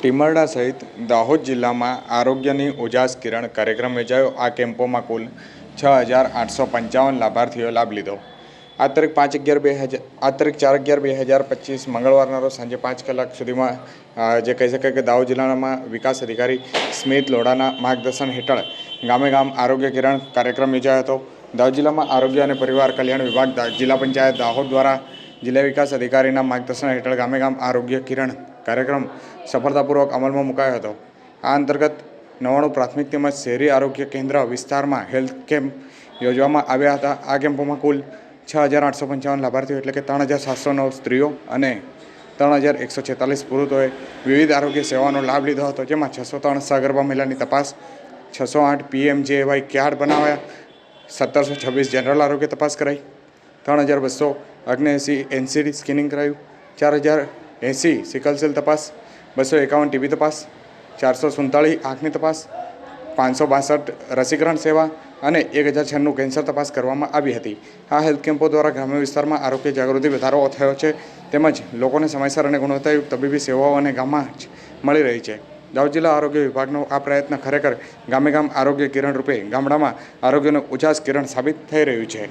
ટીમરડા સહિત દાહોદ જિલ્લામાં આરોગ્યની ઉજાસ કિરણ કાર્યક્રમ યોજાયો. આ કેમ્પોમાં કુલ છ હજાર આઠસો પંચાવન લાભાર્થીઓએ લાભ લીધો. આ તારીખ પાંચ અગિયાર બે હજાર આ તારીખ ચાર અગિયાર બે હજાર પચીસ મંગળવારના રોજ સાંજે પાંચ કલાક સુધીમાં જે કહી શકાય કે દાહોદ જિલ્લામાં વિકાસ અધિકારી સ્મિત લોડાના માર્ગદર્શન હેઠળ ગામે ગામ આરોગ્ય કિરણ કાર્યક્રમ યોજાયો હતો. દાહોદ જિલ્લામાં આરોગ્ય અને પરિવાર કલ્યાણ વિભાગ જિલ્લા પંચાયત દાહોદ દ્વારા જિલ્લા વિકાસ અધિકારીના માર્ગદર્શન હેઠળ ગામે ગામ આરોગ્ય કિરણ કાર્યક્રમ સફળતાપૂર્વક અમલમાં મુકાયો હતો. આ અંતર્ગત નવાણું પ્રાથમિક તેમજ શહેરી આરોગ્ય કેન્દ્ર વિસ્તારમાં હેલ્થ કેમ્પ યોજવામાં આવ્યા હતા. આ કેમ્પોમાં કુલ છ હજાર આઠસો પંચાવન લાભાર્થીઓ એટલે કે ત્રણ હજાર સાતસો નવ સ્ત્રીઓ અને ત્રણ હજાર એકસો છેતાલીસ પુરુષોએ વિવિધ આરોગ્ય સેવાનો લાભ લીધો હતો, જેમાં છસો ત્રણ સગર્ભા મહિલાની તપાસ, છસો આઠ પીએમજેવાય કાર્ડ બનાવ્યા, સત્તરસો છવ્વીસ જનરલ આરોગ્ય તપાસ કરાઈ, ત્રણ હજાર બસો અગ્નેસી એનસીડી સ્કિનિંગ કરાયું, ચાર હજાર એંસી સિકલસેલ તપાસ, બસો એકાવન ટીબી તપાસ, ચારસો સુડતાળીસ આંખની તપાસ, પાંચસો બાસઠ રસીકરણ સેવા અને એક હજાર છન્નું કેન્સર તપાસ કરવામાં આવી હતી. આ હેલ્થ કેમ્પો દ્વારા ગ્રામ્ય વિસ્તારમાં આરોગ્ય જાગૃતિ વધારો થયો છે તેમજ લોકોને સમયસર અને ગુણવત્તાયુક્ત તબીબી સેવાઓ અને ગામમાં જ મળી રહી છે. દાહોદ જિલ્લા આરોગ્ય વિભાગનો આ પ્રયત્ન ખરેખર ગામે ગામ આરોગ્ય કિરણ રૂપે ગામડામાં આરોગ્યનું ઉજાસ કિરણ સાબિત થઈ રહ્યું છે.